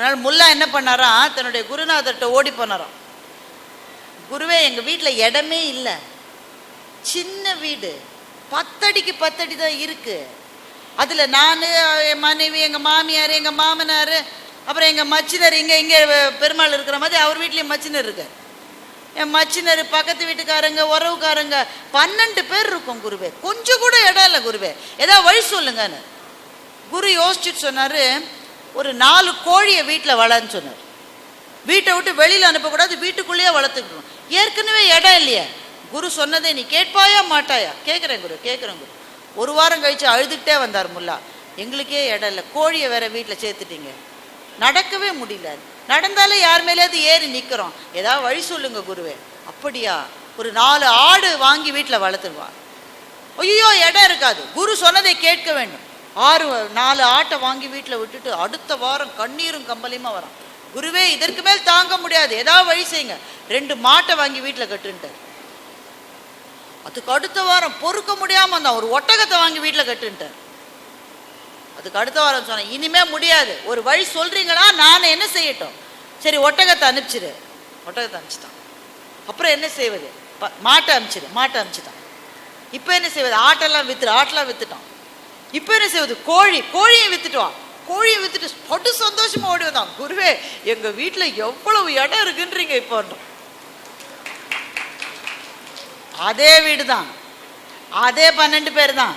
ஒரு நாள் முல்லா என்ன பண்ணாராம்? தன்னுடைய குருநாதர்கிட்ட ஓடி போனாராம். குருவே எங்கள் வீட்டில் இடமே இல்லை. சின்ன வீடு. பத்தடிக்கு பத்தடி தான் இருக்கு. அதில் நான் என் மனைவி எங்கள் மாமியார் எங்கள் மாமனார் அப்புறம் எங்கள் மச்சினர் இங்கே இங்கே பெருமாள் இருக்கிற மாதிரி அவர் வீட்லேயும் மச்சினர் இருக்கார் என் மச்சினர் பக்கத்து வீட்டுக்காரங்க உறவுக்காரங்க பன்னெண்டு பேர் இருக்கும் குருவே. கொஞ்சம் கூட இடம் இல்லை குருவே. ஏதாவது வழி சொல்லுங்கன்னு. குரு யோசிச்சுட்டு சொன்னார் ஒரு நாலு கோழியை வீட்டில் வளன்னு சொன்னார். வீட்டை விட்டு வெளியில் அனுப்பக்கூடாது வீட்டுக்குள்ளேயே வளர்த்துக்கணும். ஏற்கனவே இடம் இல்லையே. குரு சொன்னதை நீ கேட்பாயா மாட்டாயா? கேட்குறேன் குரு கேட்குறேன் குரு. ஒரு வாரம் கழித்து அழுதுகிட்டே வந்தார் முல்லா. எங்களுக்கே இடம் இல்லை. கோழியை வேற வீட்டில் சேர்த்துட்டீங்க. நடக்கவே முடியல. நடந்தாலே யார் மேலேயாவது ஏறி நிற்கிறோம் ஏதாவது வழி சொல்லுங்க குருவே. அப்படியா? ஒரு நாலு ஆடு வாங்கி வீட்டில் வளர்த்துருவா. ஐயோ இடம் இருக்காது. குரு சொன்னதை கேட்க வேண்டும். ஆறு நாலு ஆட்டை வாங்கி வீட்டில் விட்டுட்டு அடுத்த வாரம் கண்ணீரும் கம்பலையுமா வரான். குருவே இதற்கு மேல் தாங்க முடியாது. ஏதாவது வழி செய்யுங்க. ரெண்டு மாட்டை வாங்கி வீட்டில் கட்டுன்ட்டார். அதுக்கு அடுத்த வாரம் பொறுக்க முடியாம வந்தான். ஒரு ஒட்டகத்தை வாங்கி வீட்டில் கட்டுன்ட்டார். அதுக்கு அடுத்த வாரம் சொன்னேன் இனிமே முடியாது. ஒரு வழி சொல்றீங்களா? நான் என்ன செய்யட்டும்? சரி ஒட்டகத்தை அனுப்பிச்சிரு. ஒட்டகத்தை அனுப்பிச்சிட்டான். அப்புறம் என்ன செய்வது? மாட்டை அனுப்பிச்சிரு மாட்டை அனுப்பிச்சிட்டான். இப்போ என்ன செய்வது? ஆட்டெல்லாம் வித்துரு ஆட்டெல்லாம் வித்துட்டான். இப்போ என்ன செய்வது? கோழி கோழியை வித்துட்டு கோழியை வித்துட்டு பட்டு சந்தோஷமா ஓடி வந்தான் குருவே எங்க வீட்டுல எவ்வளவு இடம் இருக்குன்றீங்க இப்போ அதே வீடு தான் அதே பன்னெண்டு பேர் தான்